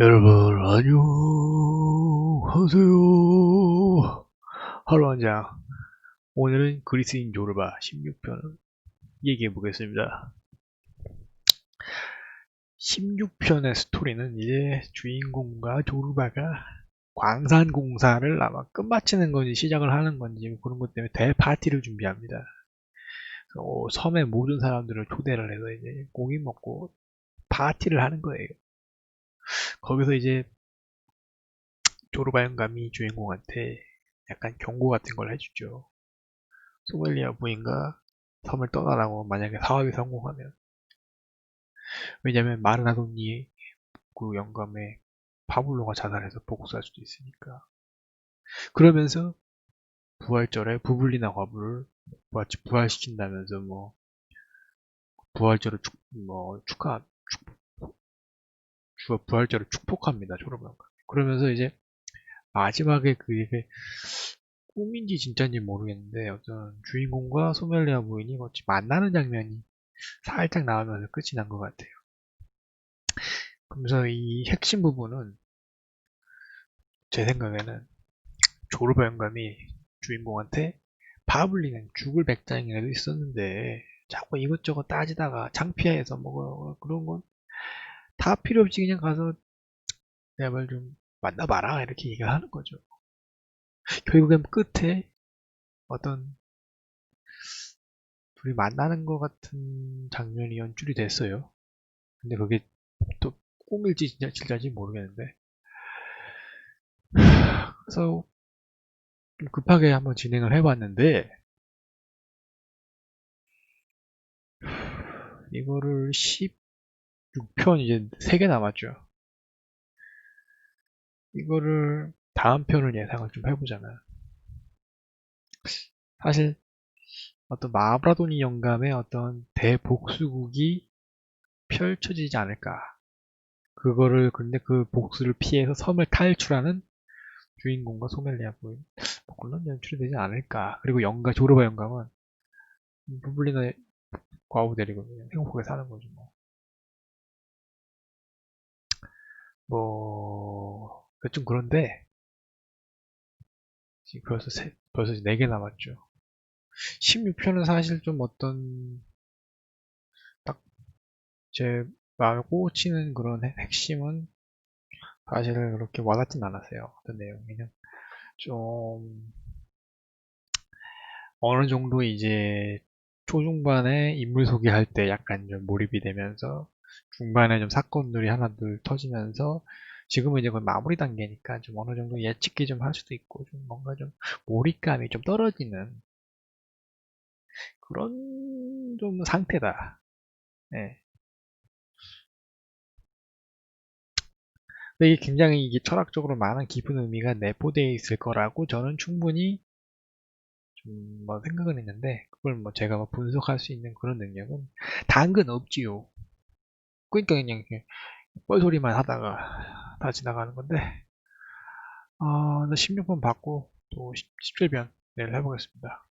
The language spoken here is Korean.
여러분 안녕하세요. 하루 한 장. 오늘은 그리스인 조르바 16편을 얘기해 보겠습니다. 16편의 스토리는 이제 주인공과 조르바가 광산 공사를 아마 끝마치는 건지 시작을 하는 건지 그런 것 때문에 대파티를 준비합니다. 어, 섬의 모든 사람들을 초대를 해서 이제 고기 먹고 파티를 하는 거예요 거기서 이제 조르바 영감이 주인공한테 약간 경고 같은 걸 해주죠. 소멜리아 부인과 섬을 떠나라고 만약에 사업이 성공하면 왜냐면 마르나돈니 그 영감의 파블로가 자살해서 복수할 수도 있으니까 그러면서 부활절에 부블리나 과부를 부활시킨다면서 뭐 부활절을 축, 뭐 축하 주어 부활절을 축복합니다. 거. 그러면서 이제 마지막에 그게 꿈인지 진짜인지 모르겠는데 어떤 주인공과 소멜리아 부인이 같이 만나는 장면이 살짝 나오면서 끝이 난 것 같아요. 그러면서 이 핵심 부분은 제 생각에는 조르바 영감이 주인공한테 바블리는 죽을 백장이라도 있었는데 자꾸 이것저것 따지다가 창피해서 뭐 그런 건 다 필요 없이 그냥 가서 내말 좀 만나봐라 이렇게 얘기를 하는 거죠. 결국엔 끝에 어떤 둘이 만나는 것 같은 장면이 연출이 됐어요. 근데 그게 또 꿈일지 진짜 진짜인지 모르겠는데 그래서 좀 급하게 한번 진행을 해봤는데 이거를 6편 이제 3개 남았죠. 이거를 다음 편을 예상을 좀 해보자면 사실 어떤 마브라도니 영감의 어떤 대복수국이 펼쳐지지 않을까. 그거를 근데 그 복수를 피해서 섬을 탈출하는 주인공과 소멜리아 부인 뭐 그런 연출이 되지 않을까. 그리고 영가 조르바 영감은 부블리나 과부 데리고 행복하게 사는 거죠 뭐. 뭐, 좀 그런데, 지금 벌써 세, 벌써 4개 남았죠. 16편은 사실 좀 어떤, 딱, 제 마음에 꽂히는 그런 핵심은 사실 그렇게 와닿진 않았어요. 어떤 내용. 그냥 좀, 어느 정도 이제 초중반에 인물 소개할 때 약간 좀 몰입이 되면서 중반에 좀 사건들이 하나 둘 터지면서 지금은 이제 거의 마무리 단계니까 좀 어느 정도 예측이 좀할 수도 있고 좀 뭔가 좀 몰입감이 좀 떨어지는 그런 좀 상태다. 네. 근데 이게 굉장히 이게 철학적으로 많은 깊은 의미가 내포되어 있을 거라고 저는 충분히 좀 뭐 생각은 했는데 그걸 뭐 제가 뭐 분석할 수 있는 그런 능력은 당근 없지요. 그러니까 그냥 뻘소리만 하다가 다 지나가는 건데 어, 16번 받고 또 17변 내일 해보겠습니다.